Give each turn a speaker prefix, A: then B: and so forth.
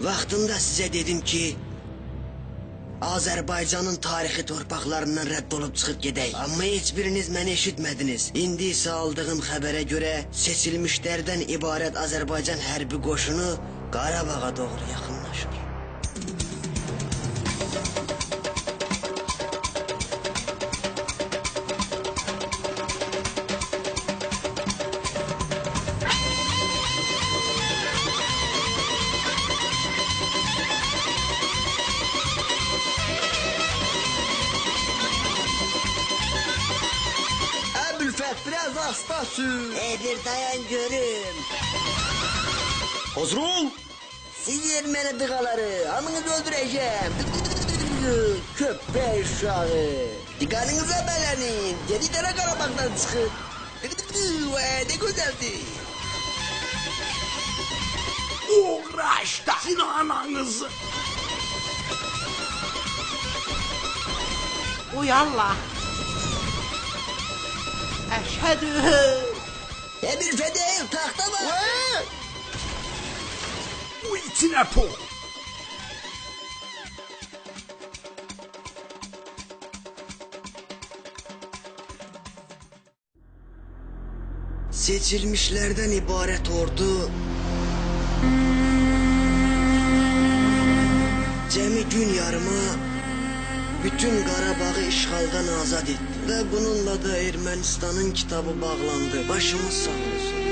A: Vaxtında sizə dedim ki, Azərbaycanın tarixi torpaqlarından rədd olub çıxıb gedək. Amma heç biriniz məni eşitmədiniz. İndi isə aldığım xəbərə görə seçilmişlərdən ibarət Azərbaycan hərbi qoşunu Qarabağa doğru yaxınlaşır.
B: Asta sür.
A: Edir dayan görüm.
B: Hazır ol.
A: Siz erməni dıqaları, hamınızı öldürəcəm. Köpək uşağı. Diqqətinizi bələnin, geri dənə Qarabağdan çıxın. Vay, Ne güzeldi.
C: Uğraşta ananızı.
D: Uyanla. Eşhedü.
A: Emir Fedel, tahta.
C: Bu içine tok.
A: Seçilmişlerden ibaret ordu Cemi gün yarıma bütün Qarabağ'ı işğaldan azad etdi. Ve bununla da Ermənistanın kitabı bağlandı. Başımız sağ olsun.